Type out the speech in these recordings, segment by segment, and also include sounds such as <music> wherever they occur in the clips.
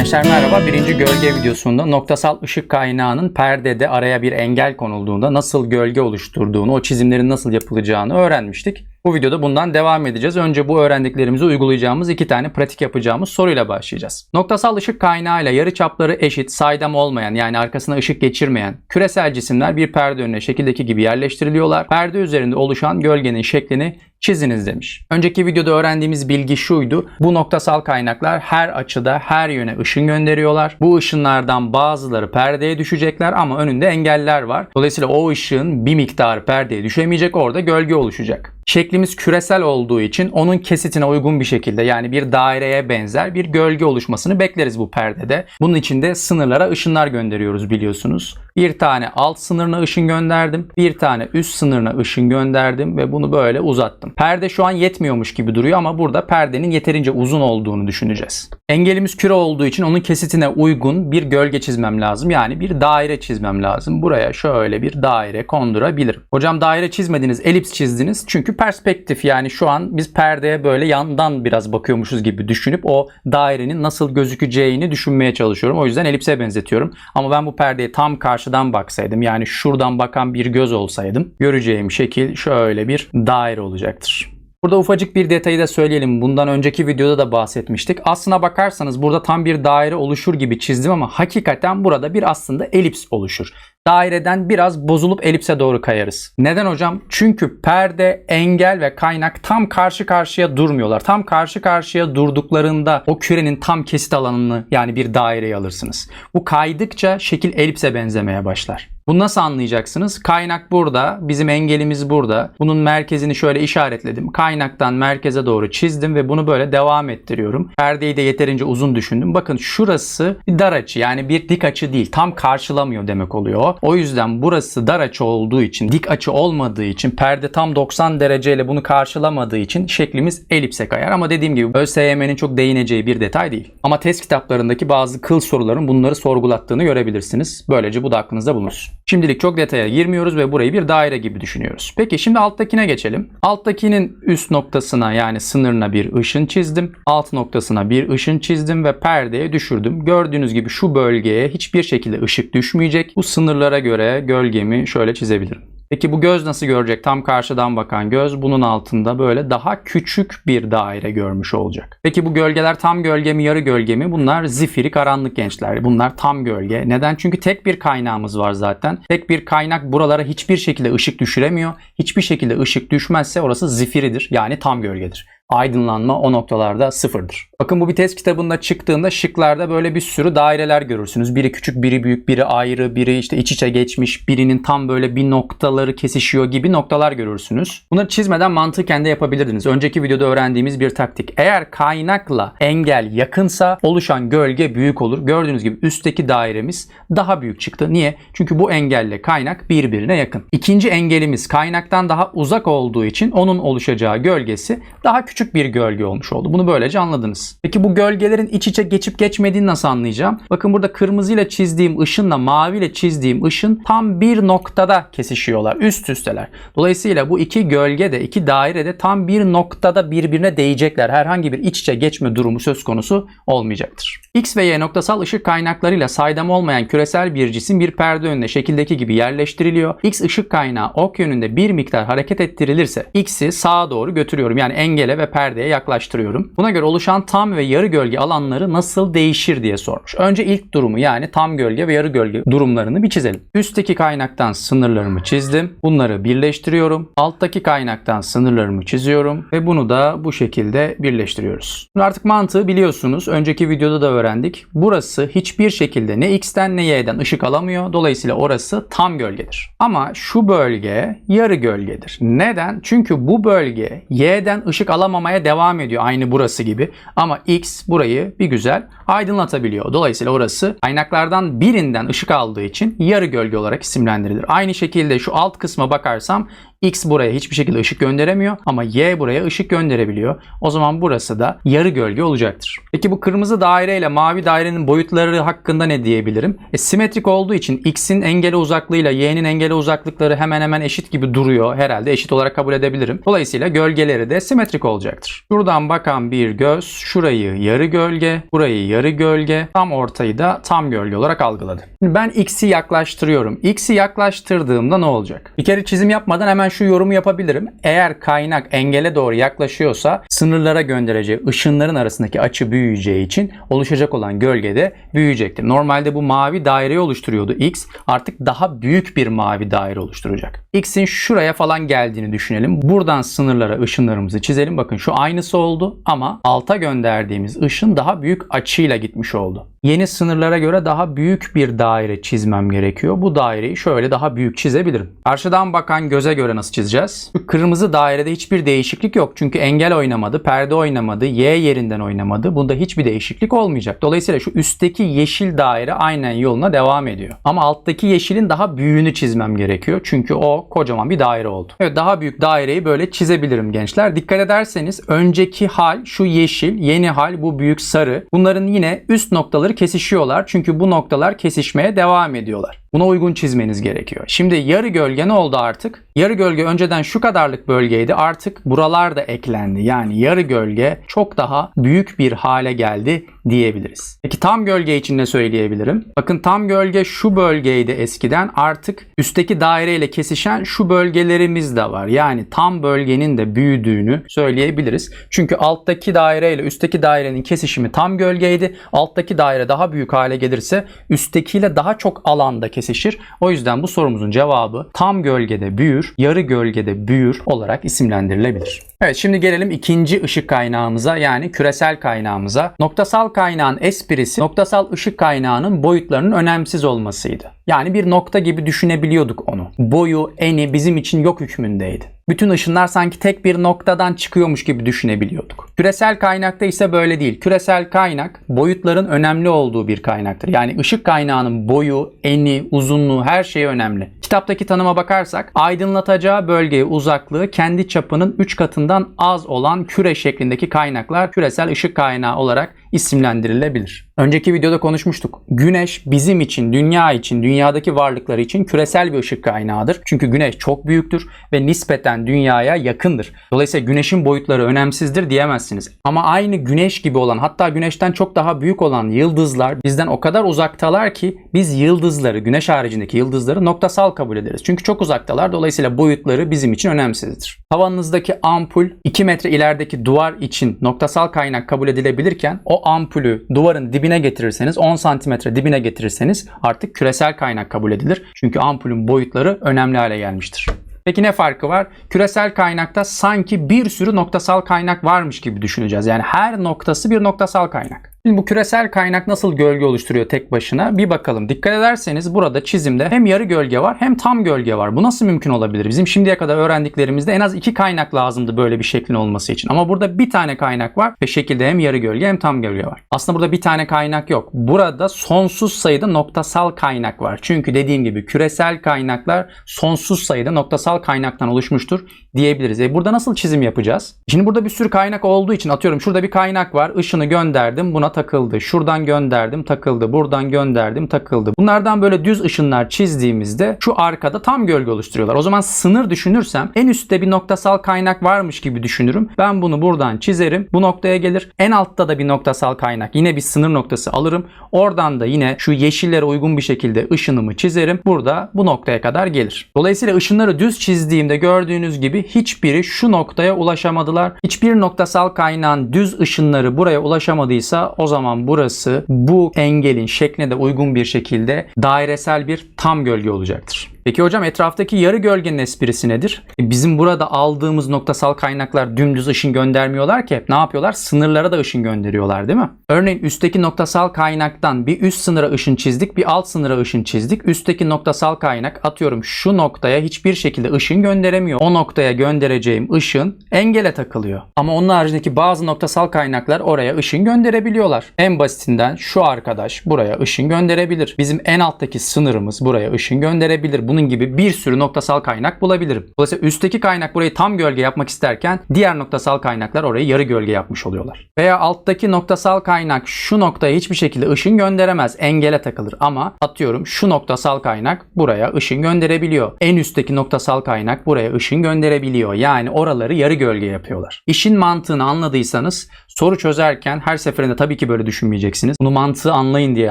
Gençler merhaba. Birinci gölge videosunda noktasal ışık kaynağının perdede araya bir engel konulduğunda nasıl gölge oluşturduğunu, o çizimlerin nasıl yapılacağını öğrenmiştik. Bu videoda bundan devam edeceğiz. Önce bu öğrendiklerimizi uygulayacağımız iki tane pratik yapacağımız soruyla başlayacağız. Noktasal ışık kaynağıyla yarı çapları eşit, saydam olmayan yani arkasına ışık geçirmeyen küresel cisimler bir perde önüne şekildeki gibi yerleştiriliyorlar. Perde üzerinde oluşan gölgenin şeklini çiziniz demiş. Önceki videoda öğrendiğimiz bilgi şuydu. Bu noktasal kaynaklar her açıda her yöne ışın gönderiyorlar. Bu ışınlardan bazıları perdeye düşecekler ama önünde engeller var. Dolayısıyla o ışığın bir miktarı perdeye düşemeyecek orada gölge oluşacak. Şeklimiz küresel olduğu için onun kesitine uygun bir şekilde yani bir daireye benzer bir gölge oluşmasını bekleriz bu perdede. Bunun için de sınırlara ışınlar gönderiyoruz biliyorsunuz. Bir tane alt sınırına ışın gönderdim. Bir tane üst sınırına ışın gönderdim ve bunu böyle uzattım. Perde şu an yetmiyormuş gibi duruyor ama burada perdenin yeterince uzun olduğunu düşüneceğiz. Engelimiz küre olduğu için onun kesitine uygun bir gölge çizmem lazım. Yani bir daire çizmem lazım. Buraya şöyle bir daire kondurabilirim. Hocam daire çizmediniz, elips çizdiniz. Çünkü perspektif yani şu an biz perdeye böyle yandan biraz bakıyormuşuz gibi düşünüp o dairenin nasıl gözükeceğini düşünmeye çalışıyorum. O yüzden elipse benzetiyorum. Ama ben bu perdeye tam karşıdan baksaydım yani şuradan bakan bir göz olsaydım göreceğim şekil şöyle bir daire olacaktır. Burada ufacık bir detayı da söyleyelim. Bundan önceki videoda da bahsetmiştik. Aslına bakarsanız burada tam bir daire oluşur gibi çizdim ama hakikaten burada bir aslında elips oluşur. Daireden biraz bozulup elipse doğru kayarız. Neden hocam? Çünkü perde, engel ve kaynak tam karşı karşıya durmuyorlar. Tam karşı karşıya durduklarında o kürenin tam kesit alanını yani bir daireyi alırsınız. Bu kaydıkça şekil elipse benzemeye başlar. Bunu nasıl anlayacaksınız? Kaynak burada, bizim engelimiz burada. Bunun merkezini şöyle işaretledim. Kaynaktan merkeze doğru çizdim ve bunu böyle devam ettiriyorum. Perdeyi de yeterince uzun düşündüm. Bakın şurası bir dar açı yani bir dik açı değil. Tam karşılamıyor demek oluyor. O yüzden burası dar açı olduğu için, dik açı olmadığı için, perde tam 90 dereceyle bunu karşılamadığı için şeklimiz elipse kayar. Ama dediğim gibi ÖSYM'nin çok değineceği bir detay değil. Ama test kitaplarındaki bazı kıl soruların bunları sorgulattığını görebilirsiniz. Böylece bu da aklınızda bulunsun. Şimdilik çok detaya girmiyoruz ve burayı bir daire gibi düşünüyoruz. Peki şimdi alttakine geçelim. Alttakinin üst noktasına yani sınırına bir ışın çizdim. Alt noktasına bir ışın çizdim ve perdeye düşürdüm. Gördüğünüz gibi şu bölgeye hiçbir şekilde ışık düşmeyecek. Bu sınırlara göre gölgemi şöyle çizebilirim. Peki bu göz nasıl görecek? Tam karşıdan bakan göz bunun altında böyle daha küçük bir daire görmüş olacak. Peki bu gölgeler tam gölge mi yarı gölge mi? Bunlar zifiri karanlık gençler. Bunlar tam gölge. Neden? Çünkü tek bir kaynağımız var zaten. Tek bir kaynak buralara hiçbir şekilde ışık düşüremiyor. Hiçbir şekilde ışık düşmezse orası zifiridir. Yani tam gölgedir aydınlanma o noktalarda sıfırdır. Bakın bu bir test kitabında çıktığında şıklarda böyle bir sürü daireler görürsünüz. Biri küçük, biri büyük, biri ayrı, biri işte iç içe geçmiş, birinin tam böyle bir noktaları kesişiyor gibi noktalar görürsünüz. Bunları çizmeden mantıken de yapabilirdiniz. Önceki videoda öğrendiğimiz bir taktik. Eğer kaynakla engel yakınsa oluşan gölge büyük olur. Gördüğünüz gibi üstteki dairemiz daha büyük çıktı. Niye? Çünkü bu engelle kaynak birbirine yakın. İkinci engelimiz kaynaktan daha uzak olduğu için onun oluşacağı gölgesi daha küçük küçük bir gölge olmuş oldu. Bunu böylece anladınız. Peki bu gölgelerin iç içe geçip geçmediğini nasıl anlayacağım? Bakın burada kırmızıyla çizdiğim ışınla maviyle çizdiğim ışın tam bir noktada kesişiyorlar. Üst üsteler. Dolayısıyla bu iki gölge de iki daire de tam bir noktada birbirine değecekler. Herhangi bir iç içe geçme durumu söz konusu olmayacaktır. X ve Y noktasal ışık kaynaklarıyla saydam olmayan küresel bir cisim bir perde önüne şekildeki gibi yerleştiriliyor. X ışık kaynağı ok yönünde bir miktar hareket ettirilirse X'i sağa doğru götürüyorum. Yani engele ve perdeye yaklaştırıyorum. Buna göre oluşan tam ve yarı gölge alanları nasıl değişir diye sormuş. Önce ilk durumu yani tam gölge ve yarı gölge durumlarını bir çizelim. Üstteki kaynaktan sınırlarımı çizdim. Bunları birleştiriyorum. Alttaki kaynaktan sınırlarımı çiziyorum ve bunu da bu şekilde birleştiriyoruz. Artık mantığı biliyorsunuz. Önceki videoda da öğrendik. Burası hiçbir şekilde ne X'ten ne Y'den ışık alamıyor. Dolayısıyla orası tam gölgedir. Ama şu bölge yarı gölgedir. Neden? Çünkü bu bölge Y'den ışık alamamaya devam ediyor. Aynı burası gibi. Ama X burayı bir güzel aydınlatabiliyor. Dolayısıyla orası kaynaklardan birinden ışık aldığı için yarı gölge olarak isimlendirilir. Aynı şekilde şu alt kısma bakarsam X buraya hiçbir şekilde ışık gönderemiyor ama Y buraya ışık gönderebiliyor. O zaman burası da yarı gölge olacaktır. Peki bu kırmızı daire ile mavi dairenin boyutları hakkında ne diyebilirim? E, simetrik olduğu için X'in engele uzaklığıyla Y'nin engele uzaklıkları hemen hemen eşit gibi duruyor. Herhalde eşit olarak kabul edebilirim. Dolayısıyla gölgeleri de simetrik olacaktır. Şuradan bakan bir göz şurayı yarı gölge, burayı yarı gölge, tam ortayı da tam gölge olarak algıladı. Şimdi ben X'i yaklaştırıyorum. X'i yaklaştırdığımda ne olacak? Bir kere çizim yapmadan hemen şu yorumu yapabilirim. Eğer kaynak engele doğru yaklaşıyorsa sınırlara göndereceği ışınların arasındaki açı büyüyeceği için oluşacak olan gölge de büyüyecektir. Normalde bu mavi daireyi oluşturuyordu X. Artık daha büyük bir mavi daire oluşturacak. X'in şuraya falan geldiğini düşünelim. Buradan sınırlara ışınlarımızı çizelim. Bakın şu aynısı oldu ama alta gönderdiğimiz ışın daha büyük açıyla gitmiş oldu. Yeni sınırlara göre daha büyük bir daire çizmem gerekiyor. Bu daireyi şöyle daha büyük çizebilirim. Karşıdan bakan göze göre nasıl çizeceğiz? <laughs> Kırmızı dairede hiçbir değişiklik yok. Çünkü engel oynamadı, perde oynamadı, Y yerinden oynamadı. Bunda hiçbir değişiklik olmayacak. Dolayısıyla şu üstteki yeşil daire aynen yoluna devam ediyor. Ama alttaki yeşilin daha büyüğünü çizmem gerekiyor. Çünkü o kocaman bir daire oldu. Evet daha büyük daireyi böyle çizebilirim gençler. Dikkat ederseniz önceki hal şu yeşil, yeni hal bu büyük sarı. Bunların yine üst noktaları kesişiyorlar. Çünkü bu noktalar kesişmeye devam ediyorlar. Buna uygun çizmeniz gerekiyor. Şimdi yarı gölge ne oldu artık? Yarı gölge önceden şu kadarlık bölgeydi. Artık buralar da eklendi. Yani yarı gölge çok daha büyük bir hale geldi diyebiliriz. Peki tam gölge için ne söyleyebilirim? Bakın tam gölge şu bölgeydi eskiden. Artık üstteki daireyle kesişen şu bölgelerimiz de var. Yani tam bölgenin de büyüdüğünü söyleyebiliriz. Çünkü alttaki daireyle üstteki dairenin kesişimi tam gölgeydi. Alttaki daire daha büyük hale gelirse üsttekiyle daha çok alanda kesişir. O yüzden bu sorumuzun cevabı tam gölgede büyür, yarı gölgede büyür olarak isimlendirilebilir. Evet şimdi gelelim ikinci ışık kaynağımıza yani küresel kaynağımıza. Noktasal kaynağın esprisi noktasal ışık kaynağının boyutlarının önemsiz olmasıydı. Yani bir nokta gibi düşünebiliyorduk onu. Boyu, eni bizim için yok hükmündeydi. Bütün ışınlar sanki tek bir noktadan çıkıyormuş gibi düşünebiliyorduk. Küresel kaynakta ise böyle değil. Küresel kaynak boyutların önemli olduğu bir kaynaktır. Yani ışık kaynağının boyu, eni, uzunluğu her şey önemli. Kitaptaki tanıma bakarsak aydınlatacağı bölgeye uzaklığı kendi çapının 3 katından az olan küre şeklindeki kaynaklar küresel ışık kaynağı olarak isimlendirilebilir. Önceki videoda konuşmuştuk. Güneş bizim için, dünya için, dünyadaki varlıklar için küresel bir ışık kaynağıdır. Çünkü güneş çok büyüktür ve nispeten dünyaya yakındır. Dolayısıyla güneşin boyutları önemsizdir diyemezsiniz. Ama aynı güneş gibi olan hatta güneşten çok daha büyük olan yıldızlar bizden o kadar uzaktalar ki biz yıldızları, güneş haricindeki yıldızları noktasal kabul ederiz. Çünkü çok uzaktalar. Dolayısıyla boyutları bizim için önemsizdir. Havanızdaki ampul 2 metre ilerideki duvar için noktasal kaynak kabul edilebilirken o ampulü duvarın dibine getirirseniz 10 santimetre dibine getirirseniz artık küresel kaynak kabul edilir. Çünkü ampulün boyutları önemli hale gelmiştir. Peki ne farkı var? Küresel kaynakta sanki bir sürü noktasal kaynak varmış gibi düşüneceğiz. Yani her noktası bir noktasal kaynak. Şimdi bu küresel kaynak nasıl gölge oluşturuyor tek başına bir bakalım. Dikkat ederseniz burada çizimde hem yarı gölge var hem tam gölge var. Bu nasıl mümkün olabilir? Bizim şimdiye kadar öğrendiklerimizde en az iki kaynak lazımdı böyle bir şeklin olması için. Ama burada bir tane kaynak var ve şekilde hem yarı gölge hem tam gölge var. Aslında burada bir tane kaynak yok. Burada sonsuz sayıda noktasal kaynak var. Çünkü dediğim gibi küresel kaynaklar sonsuz sayıda noktasal kaynaktan oluşmuştur diyebiliriz. E burada nasıl çizim yapacağız? Şimdi burada bir sürü kaynak olduğu için atıyorum şurada bir kaynak var. Işını gönderdim buna takıldı. Şuradan gönderdim takıldı. Buradan gönderdim takıldı. Bunlardan böyle düz ışınlar çizdiğimizde şu arkada tam gölge oluşturuyorlar. O zaman sınır düşünürsem en üstte bir noktasal kaynak varmış gibi düşünürüm. Ben bunu buradan çizerim. Bu noktaya gelir. En altta da bir noktasal kaynak. Yine bir sınır noktası alırım. Oradan da yine şu yeşillere uygun bir şekilde ışınımı çizerim. Burada bu noktaya kadar gelir. Dolayısıyla ışınları düz çizdiğimde gördüğünüz gibi hiçbiri şu noktaya ulaşamadılar. Hiçbir noktasal kaynağın düz ışınları buraya ulaşamadıysa o zaman burası bu engelin şekline de uygun bir şekilde dairesel bir tam gölge olacaktır. Peki hocam etraftaki yarı gölgenin esprisi nedir? E bizim burada aldığımız noktasal kaynaklar dümdüz ışın göndermiyorlar ki. Ne yapıyorlar? Sınırlara da ışın gönderiyorlar değil mi? Örneğin üstteki noktasal kaynaktan bir üst sınıra ışın çizdik, bir alt sınıra ışın çizdik. Üstteki noktasal kaynak atıyorum şu noktaya hiçbir şekilde ışın gönderemiyor. O noktaya göndereceğim ışın engele takılıyor. Ama onun haricindeki bazı noktasal kaynaklar oraya ışın gönderebiliyorlar. En basitinden şu arkadaş buraya ışın gönderebilir. Bizim en alttaki sınırımız buraya ışın gönderebilir. Bunun gibi bir sürü noktasal kaynak bulabilirim. Dolayısıyla üstteki kaynak burayı tam gölge yapmak isterken diğer noktasal kaynaklar orayı yarı gölge yapmış oluyorlar. Veya alttaki noktasal kaynak şu noktaya hiçbir şekilde ışın gönderemez. Engele takılır ama atıyorum şu noktasal kaynak buraya ışın gönderebiliyor. En üstteki noktasal kaynak buraya ışın gönderebiliyor. Yani oraları yarı gölge yapıyorlar. İşin mantığını anladıysanız soru çözerken her seferinde tabii ki böyle düşünmeyeceksiniz. Bunu mantığı anlayın diye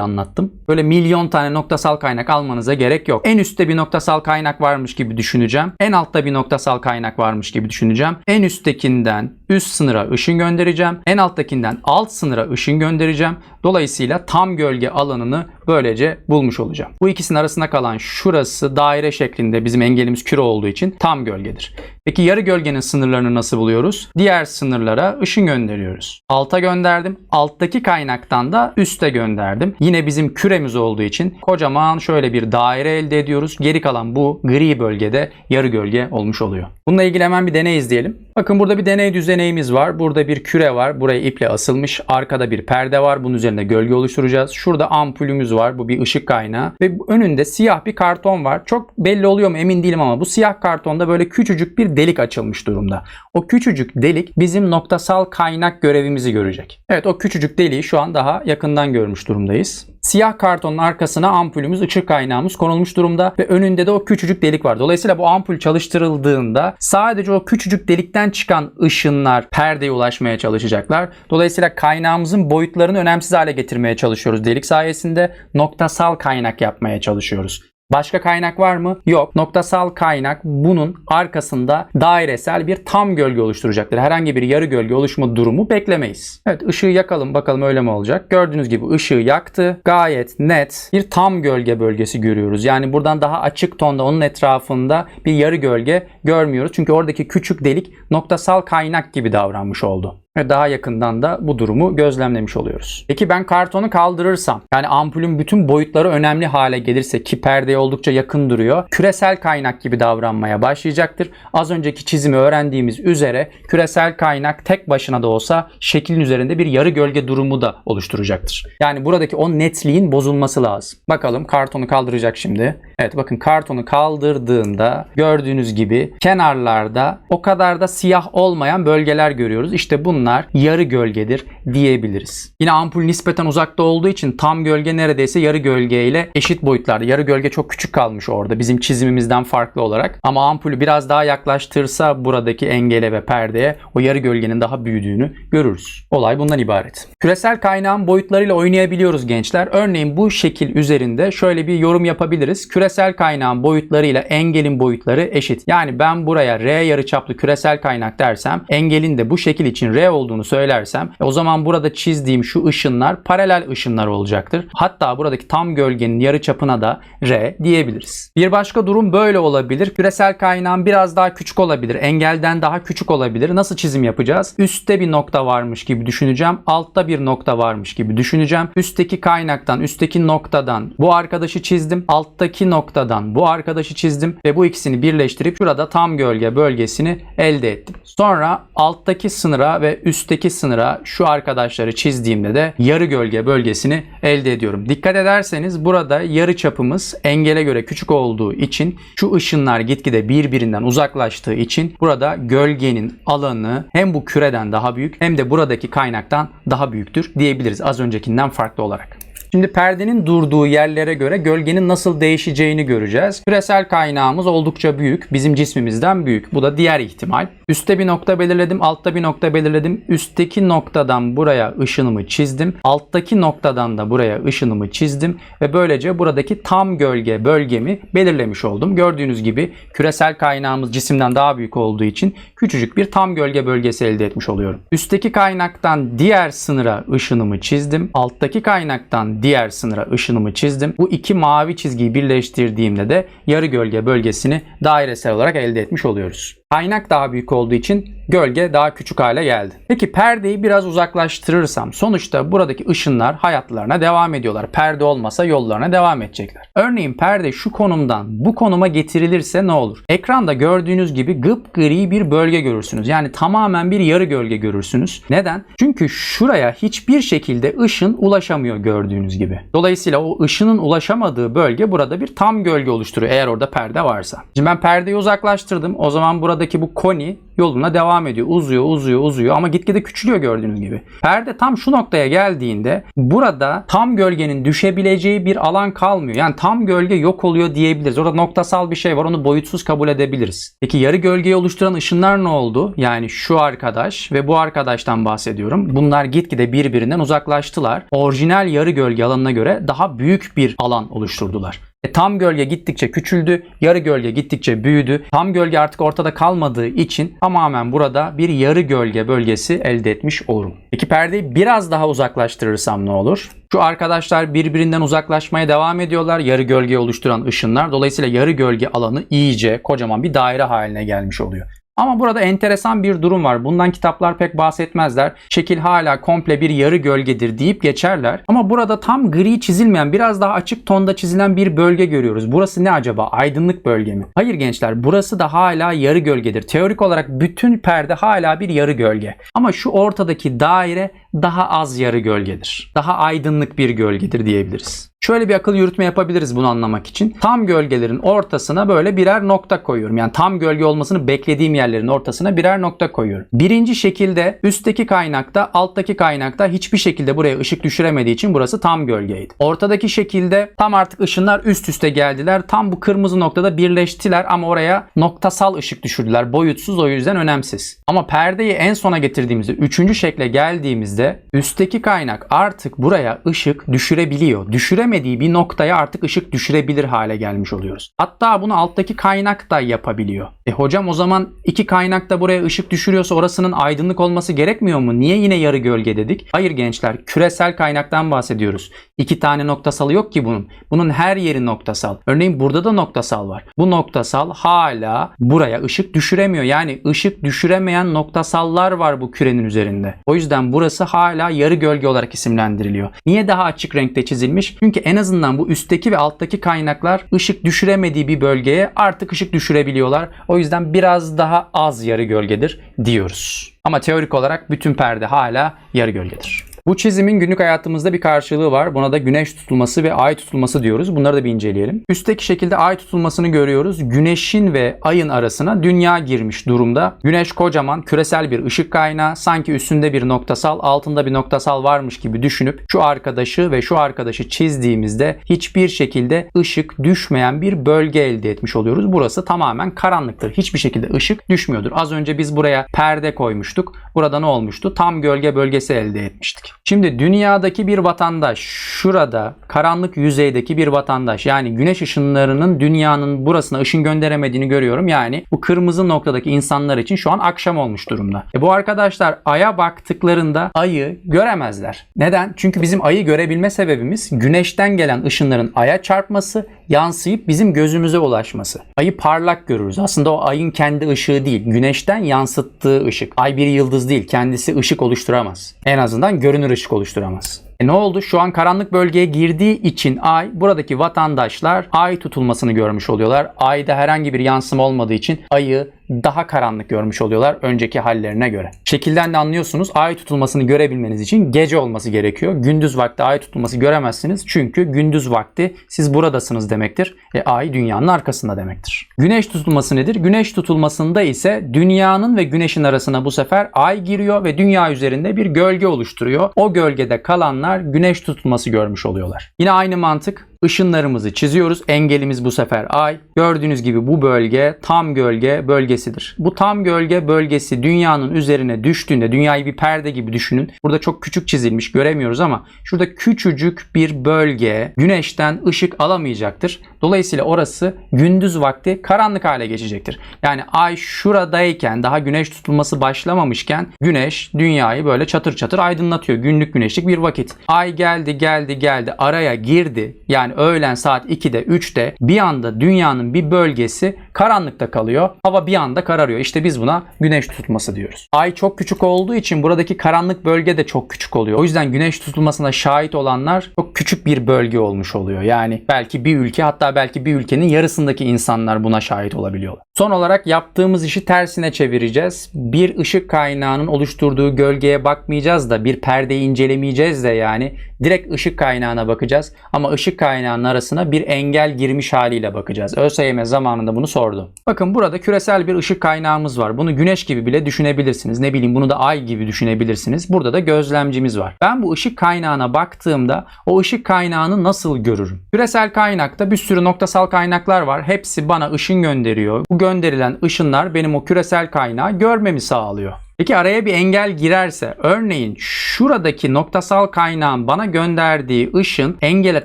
anlattım. Böyle milyon tane noktasal kaynak almanıza gerek yok. En üstte bir noktasal kaynak varmış gibi düşüneceğim. En altta bir noktasal kaynak varmış gibi düşüneceğim. En üsttekinden üst sınıra ışın göndereceğim. En alttakinden alt sınıra ışın göndereceğim. Dolayısıyla tam gölge alanını böylece bulmuş olacağım. Bu ikisinin arasında kalan şurası daire şeklinde bizim engelimiz küre olduğu için tam gölgedir. Peki yarı gölgenin sınırlarını nasıl buluyoruz? Diğer sınırlara ışın gönderiyoruz. Alta gönderdim. Alttaki kaynaktan da üste gönderdim. Yine bizim küremiz olduğu için kocaman şöyle bir daire elde ediyoruz. Geri kalan bu gri bölgede yarı gölge olmuş oluyor. Bununla ilgili hemen bir deney izleyelim. Bakın burada bir deney düzeneğimiz var. Burada bir küre var. Buraya iple asılmış. Arkada bir perde var. Bunun üzerinde gölge oluşturacağız. Şurada ampulümüz var. Bu bir ışık kaynağı. Ve önünde siyah bir karton var. Çok belli oluyor mu emin değilim ama bu siyah kartonda böyle küçücük bir delik açılmış durumda. O küçücük delik bizim noktasal kaynak görevimizi görecek. Evet o küçücük deliği şu an daha yakından görmüş durumdayız. Siyah kartonun arkasına ampulümüz, ışık kaynağımız konulmuş durumda ve önünde de o küçücük delik var. Dolayısıyla bu ampul çalıştırıldığında sadece o küçücük delikten çıkan ışınlar perdeye ulaşmaya çalışacaklar. Dolayısıyla kaynağımızın boyutlarını önemsiz hale getirmeye çalışıyoruz. Delik sayesinde noktasal kaynak yapmaya çalışıyoruz. Başka kaynak var mı? Yok. Noktasal kaynak bunun arkasında dairesel bir tam gölge oluşturacaktır. Herhangi bir yarı gölge oluşma durumu beklemeyiz. Evet ışığı yakalım bakalım öyle mi olacak? Gördüğünüz gibi ışığı yaktı. Gayet net bir tam gölge bölgesi görüyoruz. Yani buradan daha açık tonda onun etrafında bir yarı gölge görmüyoruz. Çünkü oradaki küçük delik noktasal kaynak gibi davranmış oldu ve daha yakından da bu durumu gözlemlemiş oluyoruz. Peki ben kartonu kaldırırsam yani ampulün bütün boyutları önemli hale gelirse ki perdeye oldukça yakın duruyor. Küresel kaynak gibi davranmaya başlayacaktır. Az önceki çizimi öğrendiğimiz üzere küresel kaynak tek başına da olsa şeklin üzerinde bir yarı gölge durumu da oluşturacaktır. Yani buradaki o netliğin bozulması lazım. Bakalım kartonu kaldıracak şimdi. Evet bakın kartonu kaldırdığında gördüğünüz gibi kenarlarda o kadar da siyah olmayan bölgeler görüyoruz. İşte bunlar yarı gölgedir diyebiliriz. Yine ampul nispeten uzakta olduğu için tam gölge neredeyse yarı gölge ile eşit boyutlarda. Yarı gölge çok küçük kalmış orada bizim çizimimizden farklı olarak. Ama ampulü biraz daha yaklaştırsa buradaki engele ve perdeye o yarı gölgenin daha büyüdüğünü görürüz. Olay bundan ibaret. Küresel kaynağın boyutlarıyla oynayabiliyoruz gençler. Örneğin bu şekil üzerinde şöyle bir yorum yapabiliriz. Küresel kaynağın boyutlarıyla engelin boyutları eşit. Yani ben buraya R yarıçaplı küresel kaynak dersem engelin de bu şekil için R olduğunu söylersem e o zaman burada çizdiğim şu ışınlar paralel ışınlar olacaktır. Hatta buradaki tam gölgenin yarıçapına da R diyebiliriz. Bir başka durum böyle olabilir. Küresel kaynağın biraz daha küçük olabilir. Engelden daha küçük olabilir. Nasıl çizim yapacağız? Üstte bir nokta varmış gibi düşüneceğim. Altta bir nokta varmış gibi düşüneceğim. Üstteki kaynaktan, üstteki noktadan bu arkadaşı çizdim. Alttaki noktadan bu arkadaşı çizdim ve bu ikisini birleştirip şurada tam gölge bölgesini elde ettim. Sonra alttaki sınıra ve üstteki sınıra şu arkadaşları çizdiğimde de yarı gölge bölgesini elde ediyorum. Dikkat ederseniz burada yarı çapımız engele göre küçük olduğu için şu ışınlar gitgide birbirinden uzaklaştığı için burada gölgenin alanı hem bu küreden daha büyük hem de buradaki kaynaktan daha büyüktür diyebiliriz az öncekinden farklı olarak. Şimdi perdenin durduğu yerlere göre gölgenin nasıl değişeceğini göreceğiz. Küresel kaynağımız oldukça büyük. Bizim cismimizden büyük. Bu da diğer ihtimal. Üste bir nokta belirledim. Altta bir nokta belirledim. Üstteki noktadan buraya ışınımı çizdim. Alttaki noktadan da buraya ışınımı çizdim. Ve böylece buradaki tam gölge bölgemi belirlemiş oldum. Gördüğünüz gibi küresel kaynağımız cisimden daha büyük olduğu için küçücük bir tam gölge bölgesi elde etmiş oluyorum. Üstteki kaynaktan diğer sınıra ışınımı çizdim. Alttaki kaynaktan diğer sınıra ışınımı çizdim. Bu iki mavi çizgiyi birleştirdiğimde de yarı gölge bölgesini dairesel olarak elde etmiş oluyoruz. Kaynak daha büyük olduğu için gölge daha küçük hale geldi. Peki perdeyi biraz uzaklaştırırsam sonuçta buradaki ışınlar hayatlarına devam ediyorlar. Perde olmasa yollarına devam edecekler. Örneğin perde şu konumdan bu konuma getirilirse ne olur? Ekranda gördüğünüz gibi gri bir bölge görürsünüz. Yani tamamen bir yarı gölge görürsünüz. Neden? Çünkü şuraya hiçbir şekilde ışın ulaşamıyor gördüğünüz gibi. Dolayısıyla o ışının ulaşamadığı bölge burada bir tam gölge oluşturuyor eğer orada perde varsa. Şimdi ben perdeyi uzaklaştırdım. O zaman buradaki bu koni yoluna devam ediyor. Uzuyor, uzuyor, uzuyor ama gitgide küçülüyor gördüğünüz gibi. Perde tam şu noktaya geldiğinde burada tam gölgenin düşebileceği bir alan kalmıyor. Yani tam gölge yok oluyor diyebiliriz. Orada noktasal bir şey var. Onu boyutsuz kabul edebiliriz. Peki yarı gölgeyi oluşturan ışınlar ne oldu? Yani şu arkadaş ve bu arkadaştan bahsediyorum. Bunlar gitgide birbirinden uzaklaştılar. Orijinal yarı gölge alanına göre daha büyük bir alan oluşturdular. E, tam gölge gittikçe küçüldü, yarı gölge gittikçe büyüdü. Tam gölge artık ortada kalmadığı için tamamen burada bir yarı gölge bölgesi elde etmiş olurum. Peki perdeyi biraz daha uzaklaştırırsam ne olur? Şu arkadaşlar birbirinden uzaklaşmaya devam ediyorlar. Yarı gölge oluşturan ışınlar. Dolayısıyla yarı gölge alanı iyice kocaman bir daire haline gelmiş oluyor. Ama burada enteresan bir durum var. Bundan kitaplar pek bahsetmezler. Şekil hala komple bir yarı gölgedir deyip geçerler. Ama burada tam gri çizilmeyen biraz daha açık tonda çizilen bir bölge görüyoruz. Burası ne acaba? Aydınlık bölge mi? Hayır gençler burası da hala yarı gölgedir. Teorik olarak bütün perde hala bir yarı gölge. Ama şu ortadaki daire daha az yarı gölgedir. Daha aydınlık bir gölgedir diyebiliriz. Şöyle bir akıl yürütme yapabiliriz bunu anlamak için. Tam gölgelerin ortasına böyle birer nokta koyuyorum. Yani tam gölge olmasını beklediğim yerlerin ortasına birer nokta koyuyorum. Birinci şekilde üstteki kaynakta, alttaki kaynakta hiçbir şekilde buraya ışık düşüremediği için burası tam gölgeydi. Ortadaki şekilde tam artık ışınlar üst üste geldiler. Tam bu kırmızı noktada birleştiler ama oraya noktasal ışık düşürdüler. Boyutsuz o yüzden önemsiz. Ama perdeyi en sona getirdiğimizde, üçüncü şekle geldiğimizde üstteki kaynak artık buraya ışık düşürebiliyor. Düşüremediği bir noktaya artık ışık düşürebilir hale gelmiş oluyoruz. Hatta bunu alttaki kaynak da yapabiliyor. E hocam o zaman iki kaynak da buraya ışık düşürüyorsa orasının aydınlık olması gerekmiyor mu? Niye yine yarı gölge dedik? Hayır gençler küresel kaynaktan bahsediyoruz. İki tane noktasalı yok ki bunun. Bunun her yeri noktasal. Örneğin burada da noktasal var. Bu noktasal hala buraya ışık düşüremiyor. Yani ışık düşüremeyen noktasallar var bu kürenin üzerinde. O yüzden burası hala yarı gölge olarak isimlendiriliyor. Niye daha açık renkte çizilmiş? Çünkü en azından bu üstteki ve alttaki kaynaklar ışık düşüremediği bir bölgeye artık ışık düşürebiliyorlar. O yüzden biraz daha az yarı gölgedir diyoruz. Ama teorik olarak bütün perde hala yarı gölgedir. Bu çizimin günlük hayatımızda bir karşılığı var. Buna da güneş tutulması ve ay tutulması diyoruz. Bunları da bir inceleyelim. Üstteki şekilde ay tutulmasını görüyoruz. Güneşin ve ayın arasına dünya girmiş durumda. Güneş kocaman, küresel bir ışık kaynağı. Sanki üstünde bir noktasal, altında bir noktasal varmış gibi düşünüp şu arkadaşı ve şu arkadaşı çizdiğimizde hiçbir şekilde ışık düşmeyen bir bölge elde etmiş oluyoruz. Burası tamamen karanlıktır. Hiçbir şekilde ışık düşmüyordur. Az önce biz buraya perde koymuştuk. Burada ne olmuştu? Tam gölge bölgesi elde etmiştik. Şimdi dünyadaki bir vatandaş şurada karanlık yüzeydeki bir vatandaş yani güneş ışınlarının dünyanın burasına ışın gönderemediğini görüyorum. Yani bu kırmızı noktadaki insanlar için şu an akşam olmuş durumda. E bu arkadaşlar aya baktıklarında ayı göremezler. Neden? Çünkü bizim ayı görebilme sebebimiz güneşten gelen ışınların aya çarpması, yansıyıp bizim gözümüze ulaşması. Ayı parlak görürüz. Aslında o ayın kendi ışığı değil, güneşten yansıttığı ışık. Ay bir yıldız değil, kendisi ışık oluşturamaz. En azından görünür ışık oluşturamaz. E ne oldu? Şu an karanlık bölgeye girdiği için ay buradaki vatandaşlar ay tutulmasını görmüş oluyorlar. Ayda herhangi bir yansıma olmadığı için ayı daha karanlık görmüş oluyorlar önceki hallerine göre. Şekilden de anlıyorsunuz ay tutulmasını görebilmeniz için gece olması gerekiyor. Gündüz vakti ay tutulması göremezsiniz çünkü gündüz vakti siz buradasınız demektir. E ay dünyanın arkasında demektir. Güneş tutulması nedir? Güneş tutulmasında ise dünyanın ve güneşin arasına bu sefer ay giriyor ve dünya üzerinde bir gölge oluşturuyor. O gölgede kalanlar güneş tutulması görmüş oluyorlar. Yine aynı mantık Işınlarımızı çiziyoruz. Engelimiz bu sefer ay. Gördüğünüz gibi bu bölge tam gölge bölgesidir. Bu tam gölge bölgesi dünyanın üzerine düştüğünde dünyayı bir perde gibi düşünün. Burada çok küçük çizilmiş göremiyoruz ama şurada küçücük bir bölge güneşten ışık alamayacaktır. Dolayısıyla orası gündüz vakti karanlık hale geçecektir. Yani ay şuradayken daha güneş tutulması başlamamışken güneş dünyayı böyle çatır çatır aydınlatıyor. Günlük güneşlik bir vakit. Ay geldi geldi geldi araya girdi. Yani yani öğlen saat 2'de 3'te bir anda dünyanın bir bölgesi karanlıkta kalıyor. Hava bir anda kararıyor. İşte biz buna güneş tutulması diyoruz. Ay çok küçük olduğu için buradaki karanlık bölge de çok küçük oluyor. O yüzden güneş tutulmasına şahit olanlar çok küçük bir bölge olmuş oluyor. Yani belki bir ülke hatta belki bir ülkenin yarısındaki insanlar buna şahit olabiliyorlar. Son olarak yaptığımız işi tersine çevireceğiz. Bir ışık kaynağının oluşturduğu gölgeye bakmayacağız da bir perdeyi incelemeyeceğiz de yani direkt ışık kaynağına bakacağız. Ama ışık kaynağının arasına bir engel girmiş haliyle bakacağız. ÖSYM zamanında bunu sordu. Bakın burada küresel bir ışık kaynağımız var. Bunu güneş gibi bile düşünebilirsiniz. Ne bileyim bunu da ay gibi düşünebilirsiniz. Burada da gözlemcimiz var. Ben bu ışık kaynağına baktığımda o ışık kaynağını nasıl görürüm? Küresel kaynakta bir sürü noktasal kaynaklar var. Hepsi bana ışın gönderiyor. Bu gönderilen ışınlar benim o küresel kaynağı görmemi sağlıyor. Peki araya bir engel girerse örneğin şuradaki noktasal kaynağın bana gönderdiği ışın engele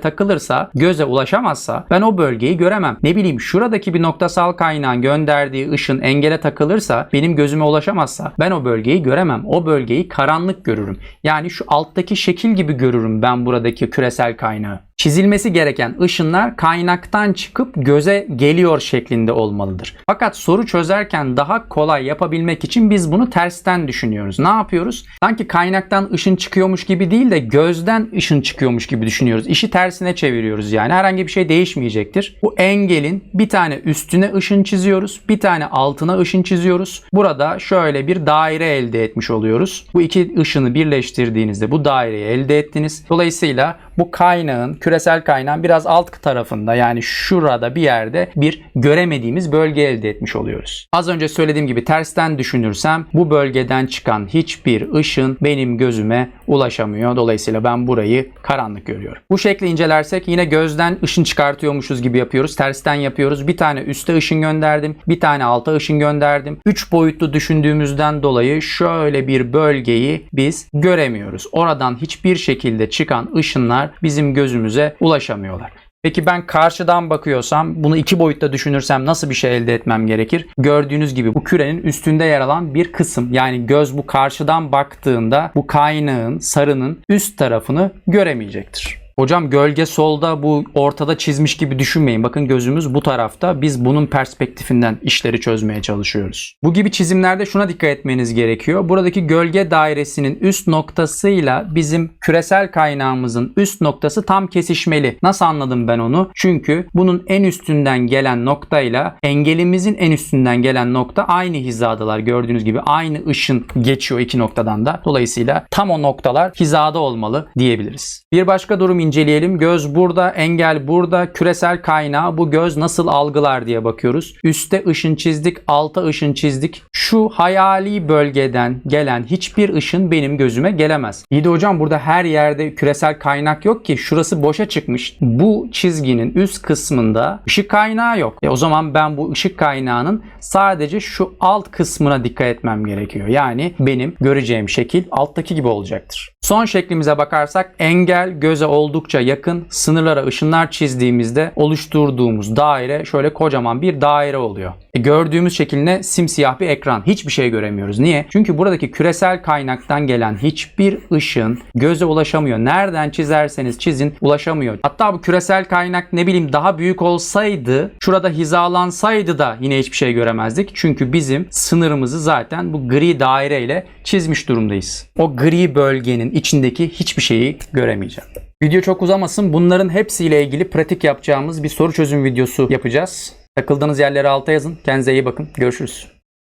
takılırsa göze ulaşamazsa ben o bölgeyi göremem. Ne bileyim şuradaki bir noktasal kaynağın gönderdiği ışın engele takılırsa benim gözüme ulaşamazsa ben o bölgeyi göremem. O bölgeyi karanlık görürüm. Yani şu alttaki şekil gibi görürüm ben buradaki küresel kaynağı. Çizilmesi gereken ışınlar kaynaktan çıkıp göze geliyor şeklinde olmalıdır. Fakat soru çözerken daha kolay yapabilmek için biz bunu tersten düşünüyoruz. Ne yapıyoruz? Sanki kaynaktan ışın çıkıyormuş gibi değil de gözden ışın çıkıyormuş gibi düşünüyoruz. İşi tersine çeviriyoruz yani. Herhangi bir şey değişmeyecektir. Bu engelin bir tane üstüne ışın çiziyoruz. Bir tane altına ışın çiziyoruz. Burada şöyle bir daire elde etmiş oluyoruz. Bu iki ışını birleştirdiğinizde bu daireyi elde ettiniz. Dolayısıyla bu kaynağın, küresel kaynağın biraz alt tarafında yani şurada bir yerde bir göremediğimiz bölge elde etmiş oluyoruz. Az önce söylediğim gibi tersten düşünürsem bu bölgeden çıkan hiçbir ışın benim gözüme ulaşamıyor. Dolayısıyla ben burayı karanlık görüyorum. Bu şekli incelersek yine gözden ışın çıkartıyormuşuz gibi yapıyoruz. Tersten yapıyoruz. Bir tane üste ışın gönderdim. Bir tane alta ışın gönderdim. Üç boyutlu düşündüğümüzden dolayı şöyle bir bölgeyi biz göremiyoruz. Oradan hiçbir şekilde çıkan ışınlar bizim gözümüze ulaşamıyorlar. Peki ben karşıdan bakıyorsam bunu iki boyutta düşünürsem nasıl bir şey elde etmem gerekir? Gördüğünüz gibi bu kürenin üstünde yer alan bir kısım. Yani göz bu karşıdan baktığında bu kaynağın, sarının üst tarafını göremeyecektir. Hocam gölge solda bu ortada çizmiş gibi düşünmeyin. Bakın gözümüz bu tarafta. Biz bunun perspektifinden işleri çözmeye çalışıyoruz. Bu gibi çizimlerde şuna dikkat etmeniz gerekiyor. Buradaki gölge dairesinin üst noktasıyla bizim küresel kaynağımızın üst noktası tam kesişmeli. Nasıl anladım ben onu? Çünkü bunun en üstünden gelen noktayla engelimizin en üstünden gelen nokta aynı hizadalar. Gördüğünüz gibi aynı ışın geçiyor iki noktadan da. Dolayısıyla tam o noktalar hizada olmalı diyebiliriz. Bir başka durum inceleyelim. Göz burada, engel burada, küresel kaynağı bu göz nasıl algılar diye bakıyoruz. Üste ışın çizdik, alta ışın çizdik. Şu hayali bölgeden gelen hiçbir ışın benim gözüme gelemez. İyi de hocam burada her yerde küresel kaynak yok ki. Şurası boşa çıkmış. Bu çizginin üst kısmında ışık kaynağı yok. E o zaman ben bu ışık kaynağının sadece şu alt kısmına dikkat etmem gerekiyor. Yani benim göreceğim şekil alttaki gibi olacaktır. Son şeklimize bakarsak engel göze oldukça yakın sınırlara ışınlar çizdiğimizde oluşturduğumuz daire şöyle kocaman bir daire oluyor. E gördüğümüz şekline simsiyah bir ekran. Hiçbir şey göremiyoruz. Niye? Çünkü buradaki küresel kaynaktan gelen hiçbir ışın göze ulaşamıyor. Nereden çizerseniz çizin ulaşamıyor. Hatta bu küresel kaynak ne bileyim daha büyük olsaydı, şurada hizalansaydı da yine hiçbir şey göremezdik. Çünkü bizim sınırımızı zaten bu gri daire ile çizmiş durumdayız. O gri bölgenin içindeki hiçbir şeyi göremeyeceğim. Video çok uzamasın. Bunların hepsiyle ilgili pratik yapacağımız bir soru çözüm videosu yapacağız. Takıldığınız yerleri alta yazın. Kendinize iyi bakın. Görüşürüz.